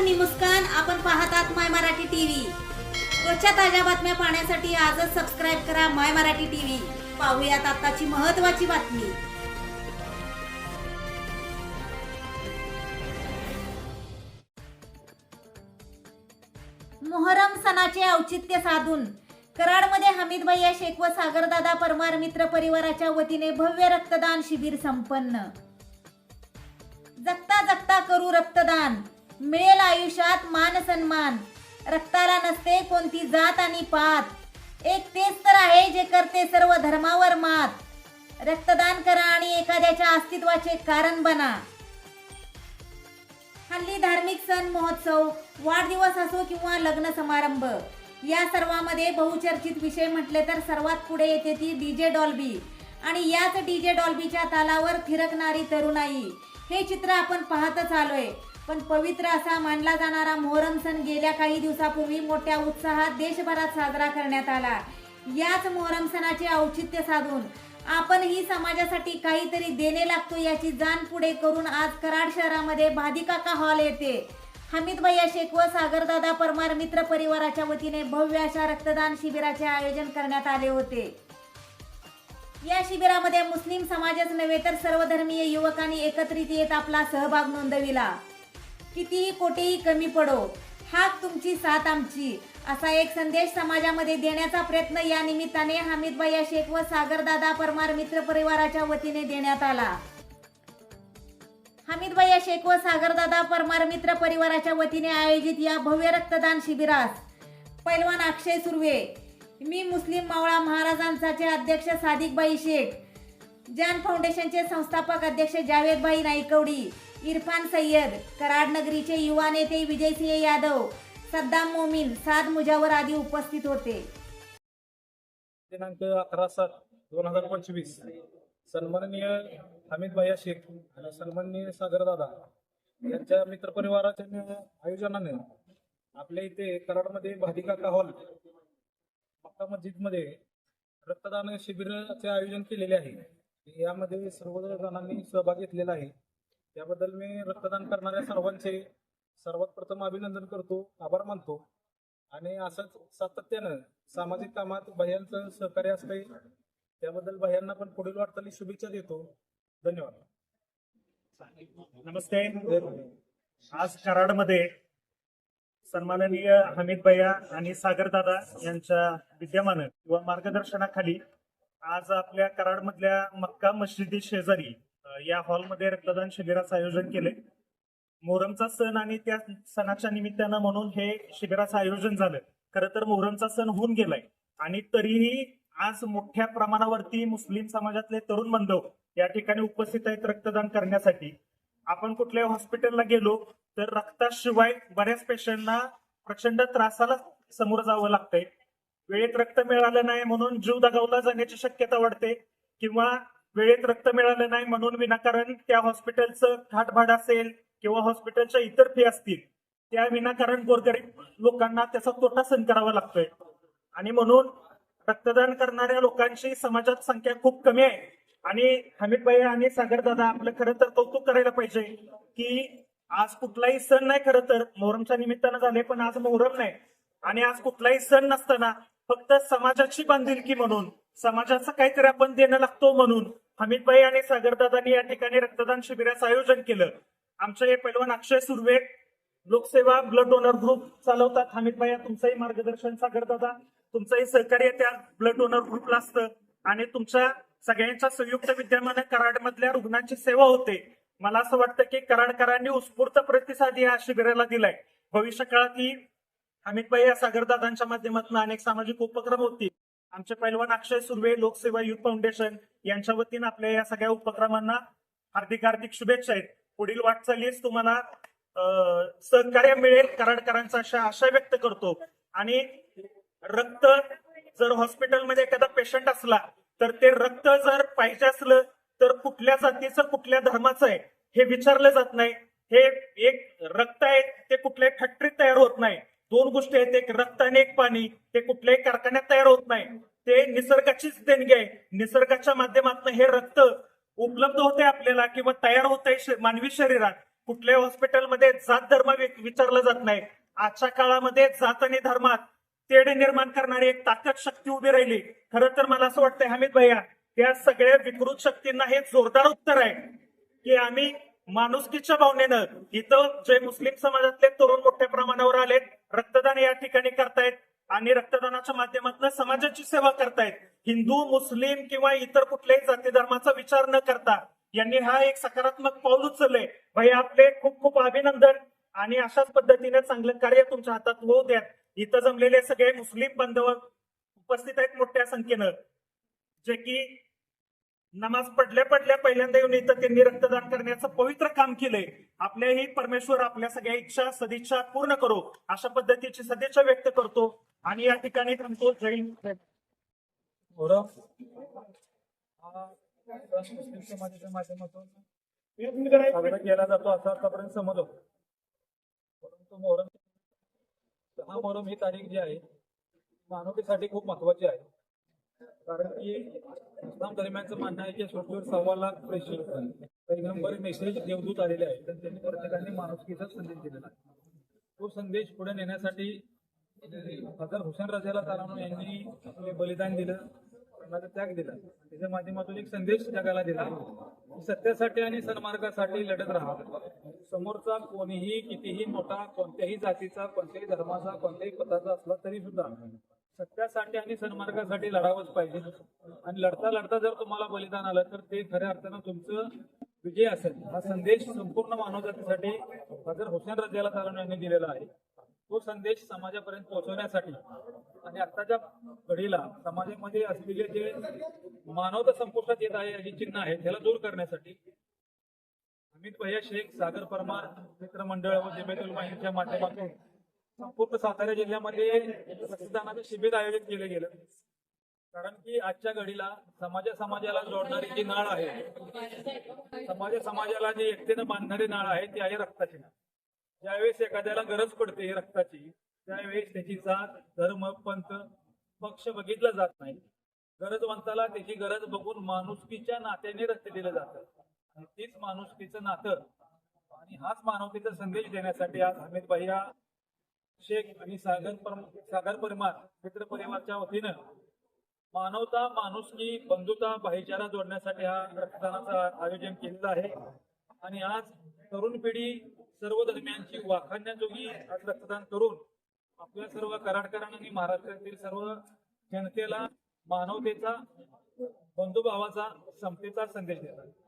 मी मुस्कान आपण पाहतात माय मराठी टीव्ही. रोजच्या ताज्या बातम्या पाहण्यासाठी आजच सबस्क्राईब करा माय मराठी टीव्ही. पाहूयात आताची महत्वाची बातमी. मोहरम सणाचे औचित्य साधून कराडमध्ये हमीद भैया शेख व सागरदादा परमार मित्र परिवाराच्या वतीने भव्य रक्तदान शिबिर संपन्न. जगता जगता करू रक्तदान. मिळेल आयुष्यात मान सन्मान. रक्ताला नसते कोणती जात आणि पात. एक तेच तर आहे जे करते सर्व धर्मावर मात. रक्तदान करा आणि एखाद्याच्या अस्तित्वाचे कारण बना. हल्ली धार्मिक सण महोत्सव वाढदिवस असो किंवा लग्न समारंभ या सर्वामध्ये बहुचर्चित विषय म्हटले तर सर्वात पुढे येते ती डीजे डॉल्बी. आणि याच डीजे डॉल्बीच्या तालावर थिरकणारी तरुणाई. हे चित्र आपण पाहतच आलोय. पण पवित्र असा मानला जाणारा मोहरम सण गेल्या काही दिवसापूर्वी मोठ्या उत्साहात देशभरात साजरा करण्यात आला. याच मोहरम सणाचे औचित्य साधून आपणही समाजासाठी काहीतरी देणे लागतो याची जाण पुढे करून आज कराड शहरामध्ये भादिकाका हॉल येथे हमीद भैया शेख व सागरदादा परमार मित्र परिवाराच्या वतीने भव्य अशा रक्तदान शिबिराचे आयोजन करण्यात आले होते. या शिबिरामध्ये मुस्लिम समाजच नव्हे तर सर्वधर्मीय युवकांनी एकत्रित येत आपला सहभाग नोंदविला. कितीही कोठेही कमी पडो हाक तुमची साथ आमची. असा एक संदेश समाजामध्ये देण्याचा प्रयत्न या निमित्ताने हमीद भैया शेख व सागरदादा परमार मित्र परिवाराच्या वतीने देण्यात आला. हमीद भैया शेख व सागरदादा परमार मित्र परिवाराच्या वतीने आयोजित या भव्य रक्तदान शिबिरास पैलवान अक्षय सुर्वे मी मुस्लिम मावळा महाराजांचे अध्यक्ष सादिकबाई शेख जॅन फाउंडेशनचे संस्थापक अध्यक्ष जावेदभाई नाईकवडी इरफान सय्यद कराडनगरीचे युवा नेते विजयसिंह यादव सद्दाम मोमीन साद मुजावर आदी उपस्थित होते. दिनांक अकरा सात दोन हजार पंचवीस सन्माननीय हमीद भैया शेख आणि सन्माननीय सागरदादा यांच्या मित्रपरिवाराच्या आयोजनाने आपल्या इथे कराडमध्ये भादिका हॉल मक्का मस्जिदमध्ये रक्तदान शिबिराचे आयोजन केलेले आहे. यामध्ये सर्व जणांनी सहभाग घेतलेला आहे. त्याबद्दल मी रक्तदान करणाऱ्या सर्वांचे सर्वात प्रथम अभिनंदन करतो आभार मानतो. आणि असंच सातत्यानं सामाजिक कामात भैयांचं सहकार्य असते त्याबद्दल भैयांना पण पुढील वाटचाली शुभेच्छा देतो. धन्यवाद. नमस्ते. आज कराडमध्ये सन्माननीय हमीद भैया आणि सागर दादा यांच्या विद्यमानं किंवा मार्गदर्शनाखाली आज आपल्या कराडमधल्या मक्का मशिदी शेजारी या हॉलमध्ये रक्तदान शिबिराचं आयोजन केले मोहरमचा सण आणि त्या सणाच्या निमित्तानं म्हणून हे शिबिराचं आयोजन झालं. खरं तर मोहरमचा सण होऊन गेलाय. आणि तरीही आज मोठ्या प्रमाणावरती मुस्लिम समाजातले तरुण बांधव या ठिकाणी उपस्थित आहेत रक्तदान करण्यासाठी. आपण कुठल्याही हॉस्पिटलला गेलो तर रक्ताशिवाय बऱ्याच पेशंटना प्रचंड त्रासाला समोर जावं लागतंय. वेळेत रक्त मिळालं नाही म्हणून जीव दगावला जाण्याची शक्यता वाढते किंवा वेळेत रक्त मिळालं नाही म्हणून विनाकारण त्या हॉस्पिटलचं थाटभाड असेल किंवा हॉस्पिटलच्या इतर फी असतील त्या विनाकारण गोरगरीब लोकांना त्याचा तोटा सहन करावा लागतोय. आणि म्हणून रक्तदान करणाऱ्या लोकांची समाजात संख्या खूप कमी आहे. आणि हमीदबाई आणि सागरदादा आपलं खरं तर कौतुक करायला पाहिजे की आज कुठलाही सण नाही खरं तर. मोहरमच्या निमित्तानं झाले पण आज मोहरम नाही. आणि आज कुठलाही सण नसताना फक्त समाजाची बांधिलकी म्हणून समाजाचं काहीतरी आपण देणं लागतो म्हणून हमीद भाई आणि सागरदादांनी या ठिकाणी रक्तदान शिबिराचं आयोजन केलं. आमचे पैलवान अक्षय सुर्वे लोकसेवा ब्लड डोनर ग्रुप चालवतात. हमीद भाई तुमचंही मार्गदर्शन सागरदादा. तुमचंही सहकार्य त्या ब्लड डोनर ग्रुपला असतं. आणि तुमच्या सगळ्यांच्या संयुक्त विद्यमाने कराडमधल्या रुग्णांची सेवा होते. मला असं वाटतं की कराडकरांनी उत्स्फूर्त प्रतिसाद या शिबिराला दिलाय. भविष्य काळातही अमित भाई या सागरदादांच्या माध्यमातून अनेक सामाजिक उपक्रम होतील. आमचे पैलवान अक्षय सुर्वे लोकसेवा युथ फाउंडेशन यांच्या वतीनं आपल्या या सगळ्या उपक्रमांना हार्दिक हार्दिक शुभेच्छा आहेत. पुढील वाटचालीस तुम्हाला सहकार्य मिळेल कराडकरांचा अशा आशा व्यक्त करतो. आणि रक्त जर हॉस्पिटलमध्ये एखादा पेशंट असला तर ते रक्त जर पाहिजे असलं तर कुठल्या जातीचं कुठल्या धर्माचं आहे हे विचारलं जात नाही. हे एक रक्त आहे ते कुठल्याही फॅक्टरीत तयार होत नाही. दोन गोष्टी आहेत. एक रक्त आणि एक पाणी. ते कुठल्याही कारखान्यात तयार होत नाही. ते निसर्गाचीच देणगी आहे. निसर्गाच्या माध्यमातून हे रक्त उपलब्ध होते आपल्याला किंवा तयार होत आहे मानवी शरीरात. कुठल्याही हॉस्पिटलमध्ये जात धर्म विचारलं विचारला जात नाही. आजच्या काळामध्ये जात आणि धर्मात तेढ निर्माण करणारी एक ताकद शक्ती उभी राहिली. खरं तर मला असं वाटतंय हमीद भैया या सगळ्या विकृत शक्तींना हे जोरदार उत्तर आहे. की आम्ही माणुसकीच्या भावनेनं इथं जे मुस्लिम समाजातले तरुण मोठ्या प्रमाणावर आलेत रक्तदान या ठिकाणी करतायत आणि रक्तदानाच्या माध्यमातून समाजाची सेवा करतायत. हिंदू मुस्लिम किंवा इतर कुठल्याही जाती धर्माचा विचार न करता यांनी हा एक सकारात्मक पाऊल उचललंय. भाई आपले खूप खूप अभिनंदन आणि अशाच पद्धतीने चांगलं कार्य तुमच्या हातात होऊ द्या. इथं जमलेले सगळे मुस्लिम बांधव उपस्थित आहेत मोठ्या संख्येनं. जे की नमाज पडल्या पडल्या पहिल्यांदा येऊन इथं त्यांनी रक्तदान करण्याचं पवित्र काम केलंय. आपल्याही परमेश्वर आपल्या सगळ्या इच्छा सदिच्छा पूर्ण करो अशा पद्धतीची सदिच्छा व्यक्त करतो. आणि या ठिकाणी थांबतो. जैन माध्यमातून केला जातो असं आतापर्यंत समज होतं परंतु मोहरम हा मोहरम ही तारीख जी आहे मानवतेसाठी खूप महत्वाची आहे. कारण की इस्लाम दरम्यानचं म्हणणं आहे की सोटवर सव्वा लाख प्रेषित पैगंबर मेसेज देवदूत आलेले आहेत. तर त्यांनी प्रत्येकाने माणुसकीचा संदेश दिलेला आहे. तो संदेश पुढे नेण्यासाठी हजर हुसेन रजाला तारानो यांनी आपले बलिदान दिलं प्राणाचा त्याग दिला. त्याच्या माध्यमातून एक संदेश जगाला दिला. सत्यासाठी आणि सन्मार्गासाठी लढत राहा. समोरचा कोणीही कितीही मोठा कोणत्याही जातीचा कोणत्याही धर्माचा कोणत्याही पदाचा असला तरी सुद्धा सत्यासाठी आणि सन्मार्गासाठी लढावंच पाहिजे. आणि लढता लढता जर तुम्हाला बलिदान आलं तर ते खऱ्या अर्थानं तुमचं विजय असेल. हा संदेश संपूर्ण मानवजातीसाठी हजर हुसेन रजाला तारानो यांनी दिलेला आहे. तो संदेश समाजापर्यंत पोहोचवण्यासाठी आणि आत्ताच्या घडीला समाजामध्ये असलेले जे मानवता संपुष्टात येत आहे ही चिन्ह आहे त्याला दूर करण्यासाठी अमित भैया शेख सागर परमार मित्रमंडळ व जमेतुल माहितीच्या माध्यमातून संपूर्ण सातारा जिल्ह्यामध्ये रक्तदानाचं शिबिर आयोजित केलं गेलं. कारण की आजच्या घडीला समाजा समाजाला जोडणारी जी नाळ आहे समाजा समाजाला जी एकतेनं बांधणारी नाळ आहे ती आहे रक्ताची नाळ. ज्यावेळेस एखाद्याला गरज पडते रक्ताची त्यावेळेस त्याची जात धर्म पंथ पक्ष बघितला जात नाही. गरजवंताला त्याची गरज बघून माणुसकीच्या नात्याने रक्त दिलं जातं. आणि तीच माणुसकीचं नातं आणि हाच मानवतेचा संदेश देण्यासाठी आज हमीद या शेख आणि सागर परम सागर परिवार मित्र परिवारच्या वतीनं मानवता माणुसकी बंधुता भाईचारा जोडण्यासाठी हा रक्तदानाचं आयोजन केलेलं आहे. आणि आज तरुण पिढी सर्व दरम्यानची वाखाणण्याजोगी आज रक्तदान करून आपल्या सर्व कराडकरांना आणि महाराष्ट्रातील सर्व जनतेला मानवतेचा बंधुभावाचा समतेचा संदेश देतात.